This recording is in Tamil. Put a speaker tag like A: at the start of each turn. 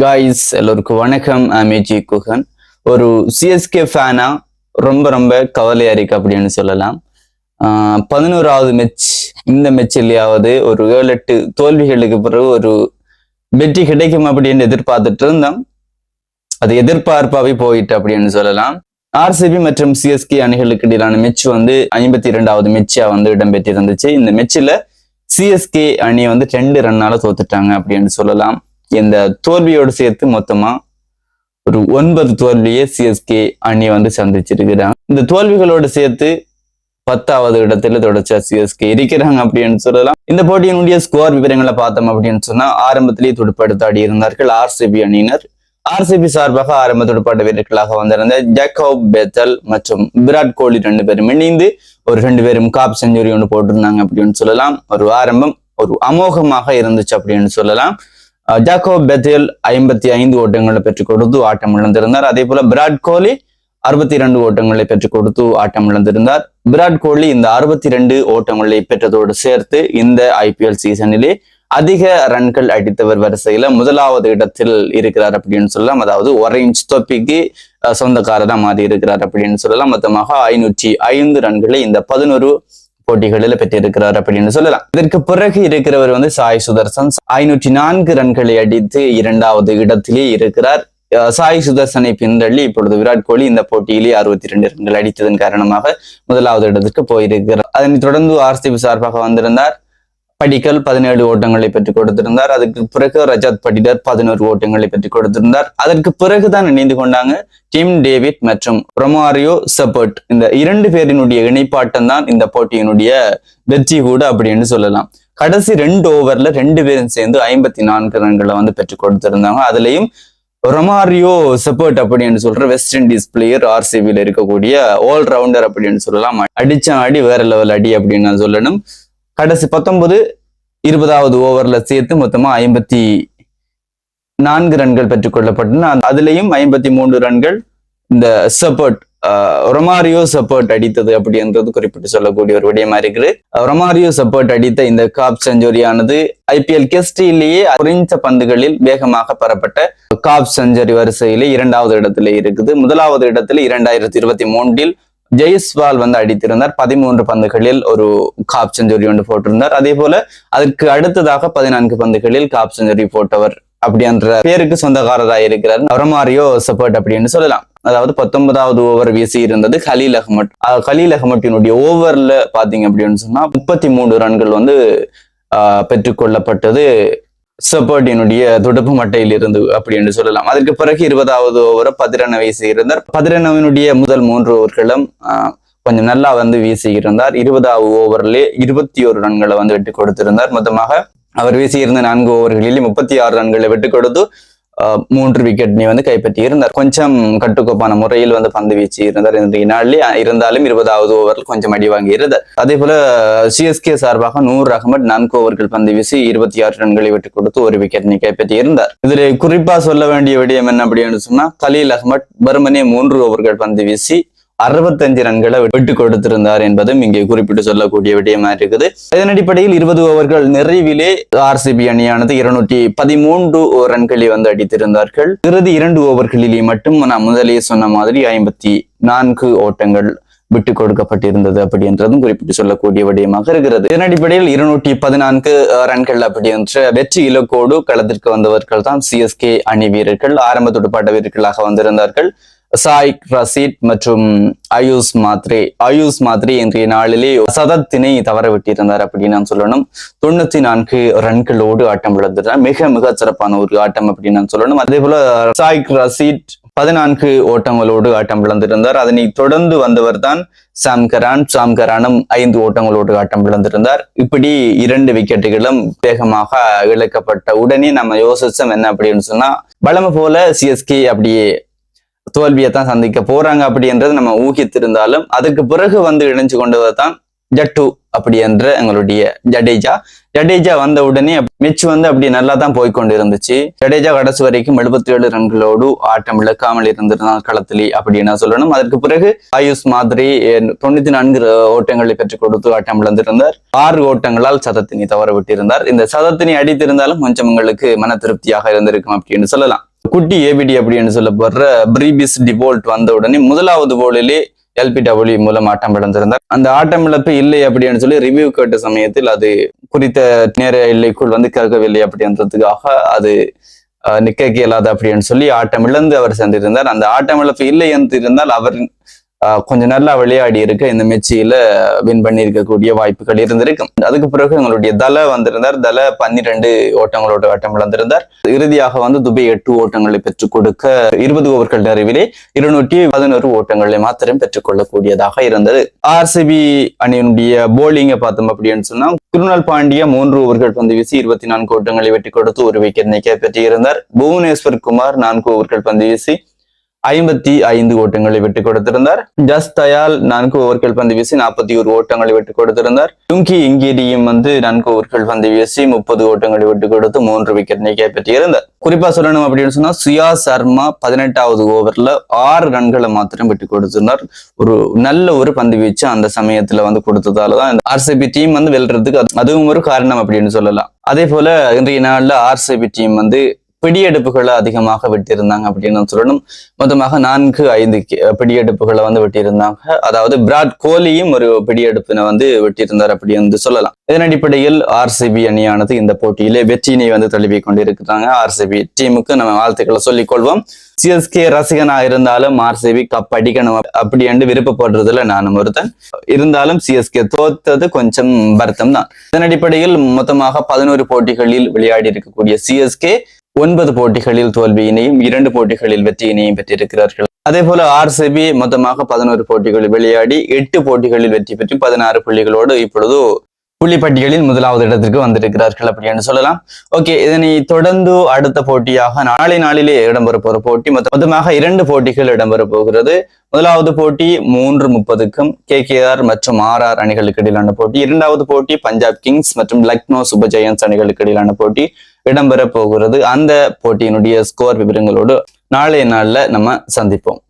A: காய்ஸ் எல்லோருக்கும் வணக்கம். அமேஜி குஹன் ஒரு சிஎஸ்கே ஃபேனா ரொம்ப ரொம்ப கவலையா இருக்கு அப்படின்னு சொல்லலாம். பதினோராவது மெச் இந்த மெச்சிலேயாவது ஒரு ஏழு எட்டு தோல்விகளுக்கு பிறகு ஒரு வெற்றி கிடைக்கும் அப்படின்னு எதிர்பார்த்துட்டு இருந்தோம். அது எதிர்பார்ப்பாவே போயிட்டு அப்படின்னு சொல்லலாம். ஆர்சிபி மற்றும் சிஎஸ்கே அணிகளுக்கு இடையிலான மெச் வந்து ஐம்பத்தி இரண்டாவது மெச்சா வந்து இடம்பெற்றிருந்துச்சு. இந்த மெச்சில் சிஎஸ்கே அணி வந்து ரெண்டு ரன்னால தோத்துட்டாங்க அப்படின்னு சொல்லலாம். இந்த தோல்வியோடு சேர்த்து மொத்தமா ஒரு ஒன்பது தோல்வியை சிஎஸ்கே அணி வந்து சந்திச்சிருக்கிறாங்க. இந்த தோல்விகளோடு சேர்த்து பத்தாவது இடத்துல தொடர்ச்சியா சிஎஸ்கே இருக்கிறாங்க அப்படின்னு சொல்லலாம். இந்த போட்டியினுடைய ஸ்கோர் விவரங்களை பார்த்தோம் அப்படின்னு சொன்னா ஆரம்பத்திலேயே துடுப்படுத்த ஆடி இருந்தார்கள் ஆர்சிபி அணியினர். ஆர்சிபி சார்பாக ஆரம்ப துடுப்பாட்ட வீரர்களாக வந்திருந்த ஜாக்கோப் பெத்தல் மற்றும் விராட் கோலி ரெண்டு பேரும் இணைந்து ஒரு ரெண்டு பேரும் காப் செஞ்சுரி ஒன்று போட்டிருந்தாங்க அப்படின்னு சொல்லலாம். ஒரு ஆரம்பம் ஒரு அமோகமாக இருந்துச்சு அப்படின்னு சொல்லலாம். ஜாக்கோ பெத்தேல் ஐம்பத்தி ஐந்து ஓட்டங்களை பெற்றுக் கொடுத்து ஆட்டம் இழந்திருந்தார். அதே போல விராட் கோலி அறுபத்தி இரண்டு ஓட்டங்களை பெற்றுக் கொடுத்து ஆட்டம் இழந்திருந்தார். விராட் கோலி இந்த அறுபத்தி ரெண்டு ஓட்டங்களை பெற்றதோடு சேர்த்து இந்த ஐபிஎல் சீசனிலே அதிக ரன்கள் அடித்தவர் வரிசையில முதலாவது இடத்தில் இருக்கிறார் அப்படின்னு சொல்லலாம். அதாவது ஒரேஞ்ச் தொப்பிக்கு சொந்தக்காரராக மாறி இருக்கிறார் அப்படின்னு சொல்லலாம். மொத்தமாக ஐநூற்றி ஐந்து ரன்களை இந்த பதினோரு போட்டிகளில் பெற்றிருக்கிறார் அப்படின்னு சொல்லலாம். இதற்கு பிறகு இருக்கிறவர் வந்து சாய் சுதர்சன். ஐநூற்றி நான்கு ரன்களை அடித்து இரண்டாவது இடத்திலே இருக்கிறார். சாய் சுதர்சனை பின்தள்ளி இப்பொழுது விராட் கோலி இந்த போட்டியிலே அறுபத்தி ரெண்டு ரன்கள் அடித்ததன் காரணமாக முதலாவது இடத்துக்கு போயிருக்கிறார். அதனைத் தொடர்ந்து ஆர்சிபி சார்பாக வந்திருந்தார். படிக்கல் பதினேழு ஓட்டங்களை பெற்றுக் கொடுத்திருந்தார். அதுக்கு பிறகு ரஜத் படிடர் பதினோரு ஓட்டங்களை பெற்றுக் கொடுத்திருந்தார். அதற்கு பிறகுதான் இணைந்து கொண்டாங்க டிம் டேவிட் மற்றும் ரொமாரியோ செபர்ட் இந்த இரண்டு பேரினுடைய இணைப்பாட்டம் தான் இந்த போட்டியினுடைய வெற்றி கூட அப்படின்னு சொல்லலாம். கடைசி ரெண்டு ஓவர்ல ரெண்டு பேரும் சேர்ந்து ஐம்பத்தி நான்கு ரன்களை வந்து பெற்றுக் கொடுத்திருந்தாங்க. அதுலயும் ரொமாரியோ செபர்ட் அப்படின்னு சொல்ற வெஸ்ட் இண்டீஸ் பிளேயர் ஆர்சிபியில் இருக்கக்கூடிய ஆல் ரவுண்டர் அப்படின்னு சொல்லலாம். அடிச்ச அடி வேற லெவல் அடி அப்படின்னு நான் சொல்லணும். கடைசி பத்தொன்பது இருபதாவது ஓவர்ல சேர்த்து மொத்தமா ஐம்பத்தி நான்கு ரன்கள் பெற்றுக் கொள்ளப்பட்டன. அதுலயும் ஐம்பத்தி மூன்று ரன்கள் இந்த சப்போர்ட் ரொமாரியோ சப்போர்ட் அடித்தது அப்படின்றது குறிப்பிட்டு சொல்லக்கூடிய ஒரு விடயமா இருக்குது. ரொமாரியோ சப்போர்ட் அடித்த இந்த காப் செஞ்சுரியானது ஐபிஎல் கெஸ்டிலேயே குறைந்த பந்துகளில் வேகமாக பெறப்பட்ட காப் செஞ்சுரி வரிசையிலே இரண்டாவது இடத்துல இருக்குது. முதலாவது இடத்துல இரண்டாயிரத்தி இருபத்தி மூன்றில் ஜெய்ஸ்வால் வந்து அடித்திருந்தார். பதிமூன்று பந்துகளில் ஒரு காப் செஞ்சுரி ஒன்று போட்டிருந்தார். அதே போல அதற்கு அடுத்ததாக பதினான்கு பந்துகளில் காப் செஞ்சுரி போட்டவர் அப்படின்ற பேருக்கு சொந்தக்காரராக இருக்கிறார். அவரமாரியோ சப்போர்ட் அப்படின்னு சொல்லலாம். அதாவது பத்தொன்பதாவது ஓவர் வீசி இருந்தது ஹலீல் அஹமட் ஹலீல் அஹமட்டினுடைய ஓவர்ல பாத்தீங்க அப்படின்னு சொன்னா முப்பத்தி மூணு ரன்கள் வந்து ஆஹ் பெற்றுக்கொள்ளப்பட்டது செப்பர்டினுடைய துடுப்பு மட்டையில் இருந்து அப்படி என்று சொல்லலாம். அதற்கு பிறகு இருபதாவது ஓவரை பதிரன வீசி இருந்தார் பதிரனவினுடைய முதல் மூன்று ஓவர்களும் கொஞ்சம் நல்லா வந்து வீசி இருந்தார் இருபதாவது ஓவர்லேயே இருபத்தி ஒரு ரன்களை வந்து விட்டு கொடுத்திருந்தார். மொத்தமாக அவர் வீசியிருந்த நான்கு ஓவர்களில் முப்பத்தி ஆறு ரன்களை விட்டு கொடுத்து மூன்று மூன்று விக்கெட்னை வந்து கைப்பற்றி இருந்தார். கொஞ்சம் கட்டுக்கோப்பான முறையில் வந்து பந்து வீச்சு இருந்தார். இன்றைய நாளிலே இருந்தாலும் இருபதாவது ஓவரில் கொஞ்சம் அடி வாங்கி இருந்தார். அதே போல சிஎஸ்கே சார்பாக நூறு அகமது நான்கு ஓவர்கள் பந்து வீசி இருபத்தி ஆறு ரன்களை விட்டு கொடுத்து ஒரு விக்கெட்டினை கைப்பற்றி இருந்தார். இதுல குறிப்பா சொல்ல வேண்டிய விடயம் என்ன அப்படின்னு சொன்னா கலீல் அகமட் வெறுமனே மூன்று ஓவர்கள் பந்து வீசி அறுபத்தஞ்சு ரன்களை விட்டு கொடுத்திருந்தார் என்பதும் இங்கே குறிப்பிட்டு சொல்லக்கூடிய விடயமா இருக்குது. இதன் அடிப்படையில் இருபது ஓவர்கள் நிறைவிலே ஆர்சிபி அணியானது இருநூற்றி பதிமூன்று ரன்களை வந்து அடித்திருந்தார்கள். இறுதி இரண்டு ஓவர்களிலே மட்டும் நான் முதலே சொன்ன மாதிரி ஐம்பத்தி நான்கு ஓட்டங்கள் விட்டு கொடுக்கப்பட்டிருந்தது அப்படின்றதும் குறிப்பிட்டு சொல்லக்கூடிய விடயமாக இருக்கிறது. இதன் அடிப்படையில் இருநூற்றி பதினான்கு ரன்கள் அப்படி என்ற வெற்றி இலக்கோடு களத்திற்கு வந்தவர்கள் தான் சிஎஸ்கே அணி வீரர்கள் ஆரம்ப துடுப்பாட்ட வீரர்களாக வந்திருந்தார்கள். சாயிக் ரசீத் மற்றும் ஆயுஷ் மாத்ரே. ஆயுஷ் மாத்ரே இன்றைய நாளிலே சதத்தினை தவற விட்டிருந்தார் அப்படின்னு நான் சொல்லணும். தொண்ணூத்தி நான்கு ரன்களோடு ஆட்டம் இழந்துட்டார் மிக மிக சிறப்பான ஒரு ஆட்டம் அப்படின்னு நான் சொல்லணும். அதே போல சாய்க் ரசீத் பதினான்கு ஓட்டங்களோடு ஆட்டம் இழந்திருந்தார். அதனை தொடர்ந்து வந்தவர் தான் சாம் கரான். சாம் கரானும் ஐந்து ஓட்டங்களோடு ஆட்டம் இழந்திருந்தார். இப்படி இரண்டு விக்கெட்டுகளும் வேகமாக இழக்கப்பட்ட உடனே நம்ம யோசிச்சோம் என்ன அப்படின்னு சொன்னா பலம போல சிஎஸ்கே அப்படியே தோல்வியை தான் சந்திக்க போறாங்க அப்படின்றது நம்ம ஊகித்திருந்தாலும் அதுக்கு பிறகு வந்து இணைஞ்சு கொண்டவர் தான் ஜட்டு அப்படி என்ற எங்களுடைய ஜடேஜா. ஜடேஜா வந்த உடனே மிச் வந்து அப்படி நல்லா தான் போய்க்கொண்டு இருந்துச்சு ஜடேஜா கடைசி வரைக்கும் எழுபத்தி ஏழு ரன்களோடு ஆட்டம் இழக்காமல் இருந்திருந்தான் களத்திலே அப்படின்னு சொல்லணும். அதற்கு பிறகு ஆயுஷ் மாதிரி தொண்ணூத்தி நான்கு ஓட்டங்களை பெற்றுக் கொடுத்து ஆட்டம் இழந்திருந்தார். ஆறு ஓட்டங்களால் சதத்தினி தவற விட்டிருந்தார் இந்த சதத்தினி அடித்திருந்தாலும் கொஞ்சம் உங்களுக்கு மன திருப்தியாக இருந்திருக்கும் அப்படின்னு சொல்லலாம். குட்டி ஏபிடி அப்படின்னு சொல்லப்படுற பிரீபிஸ் டிவோல்ட் வந்த உடனே முதலாவது போலிலே எல்பிடபிள்யூ மூலம் ஆட்டம் இழந்திருந்தார் அந்த ஆட்டம் இழப்பு இல்லை அப்படின்னு சொல்லி ரிவ்யூ கேட்ட சமயத்தில் அது குறித்த நேர எல்லைக்குள் வந்து கேட்கவில்லை அப்படின்றதுக்காக அது நிக்க இயலாது அப்படின்னு சொல்லி ஆட்டம் இழந்து அவர் சென்றிருந்தார். அந்த ஆட்டம் இழப்பு இல்லை என்று இருந்தால் அவர் கொஞ்சம் நல்லா விளையாடி இருக்க. இந்த மெச்சியில வின் பண்ணி இருக்கக்கூடிய வாய்ப்புகள் இருந்திருக்கும். அதுக்கு பிறகு எங்களுடைய தல வந்திருந்தார். தல பன்னிரெண்டு ஓட்டங்களோட ஆட்டம் இழந்திருந்தார். இறுதியாக வந்து துபை எட்டு ஓட்டங்களை பெற்றுக் கொடுக்க இருபது ஓவர்கள் நிறைவிலே இருநூற்றி பதினோரு ஓட்டங்களை மாத்திரம் பெற்றுக்கொள்ளக்கூடியதாக இருந்தது. ஆர்சிபி அணியினுடைய போலிங்கை பார்த்தோம் அப்படின்னு சொன்னா குருநாள் பாண்டியா மூன்று ஓவர்கள் பந்து வீசி இருபத்தி நான்கு ஓட்டங்களை வெற்றி கொடுத்து ஒரு விக்கெட் நிக்க பெற்றிருந்தார். புவனேஸ்வர் குமார் நான்கு ஓவர்கள் பந்து வீசி ஐம்பத்தி ஐந்து ஓட்டங்களை விட்டு கொடுத்திருந்தார். ஜஸ் தயால் நான்கு ஓவர்கள் பந்து வீசி நாற்பத்தி ஒரு ஓட்டங்களை விட்டு கொடுத்திருந்தார். டுங்கி இங்கேரியும் வந்து நான்கு ஓவர்கள் பந்து வீசி முப்பது ஓட்டங்களை விட்டு கொடுத்து மூன்று விக்கெட் நீக்க பெற்றிருந்தார். குறிப்பா சொல்லணும் அப்படின்னு சொன்னா சுயா சர்மா பதினெட்டாவது ஓவர்ல ஆறு ரன்களை மாத்திரம் விட்டு கொடுத்திருந்தார். ஒரு நல்ல ஒரு பந்து வீச்சு அந்த சமயத்துல வந்து கொடுத்ததாலதான் இந்த ஆர்சிபி டீம் வந்து வெல்றதுக்கு அது- அதுவும் ஒரு காரணம் அப்படின்னு சொல்லலாம். அதே போல இன்றைய நாள்ல ஆர்சிபி டீம் வந்து பிடியெடுப்புகளை அதிகமாக விட்டிருந்தாங்க அப்படின்னு சொல்லணும். மொத்தமாக நான்கு ஐந்து பிடியெடுப்புகளை வந்து வெட்டியிருந்தாங்க. அதாவது விராட் கோலியும் ஒரு பிடியெடுப்பினை வந்து வெட்டியிருந்தார் அப்படி வந்து சொல்லலாம். இதன் அடிப்படையில் ஆர்சிபி அணியானது இந்த போட்டியிலே வெற்றியினை வந்து தழுவி கொண்டிருக்கிறாங்க. ஆர்சிபி டீமுக்கு நம்ம வாழ்த்துக்களை சொல்லிக் கொள்வோம் சிஎஸ்கே ரசிகனா இருந்தாலும் ஆர்சிபி கப் அடிக்கணும் அப்படி என்று விருப்பப்படுறதுல நானும் ஒருத்தன். இருந்தாலும் சிஎஸ்கே தோத்தது கொஞ்சம் வருத்தம் தான் இதன் அடிப்படையில் மொத்தமாக பதினோரு போட்டிகளில் விளையாடி இருக்கக்கூடிய சிஎஸ்கே ஒன்பது போட்டிகளில் தோல்வியினையும் இரண்டு போட்டிகளில் வெற்றியினையும் பெற்றிருக்கிறார்கள். அதே போல ஆர்சிபி மொத்தமாக பதினோரு போட்டிகளில் விளையாடி எட்டு போட்டிகளில் வெற்றி பெற்று பதினாறு புள்ளிகளோடு இப்பொழுது புள்ளிப்பட்டியலில் முதலாவது இடத்திற்கு வந்திருக்கிறார்கள் அப்படின்னு சொல்லலாம். ஓகே இதனை தொடர்ந்து அடுத்த போட்டியாக நாளை நாளிலே இடம்பெற போற போட்டி மொத்த- மொத்தமாக இரண்டு போட்டிகள் இடம்பெற போகிறது. முதலாவது போட்டி மூன்று முப்பதுக்கும் கே கேஆர் மற்றும் ஆர் ஆர் அணிகளுக்கு இடையிலான போட்டி. இரண்டாவது போட்டி பஞ்சாப் கிங்ஸ் மற்றும் லக்னோ சூப்பர் ஜெயன்ஸ் அணிகளுக்கு இடையிலான போட்டி. இடம்பெற போகிறது அந்த போட்டியினுடைய ஸ்கோர் விவரங்களோடு நாளைய நாள்ல நம்ம சந்திப்போம்.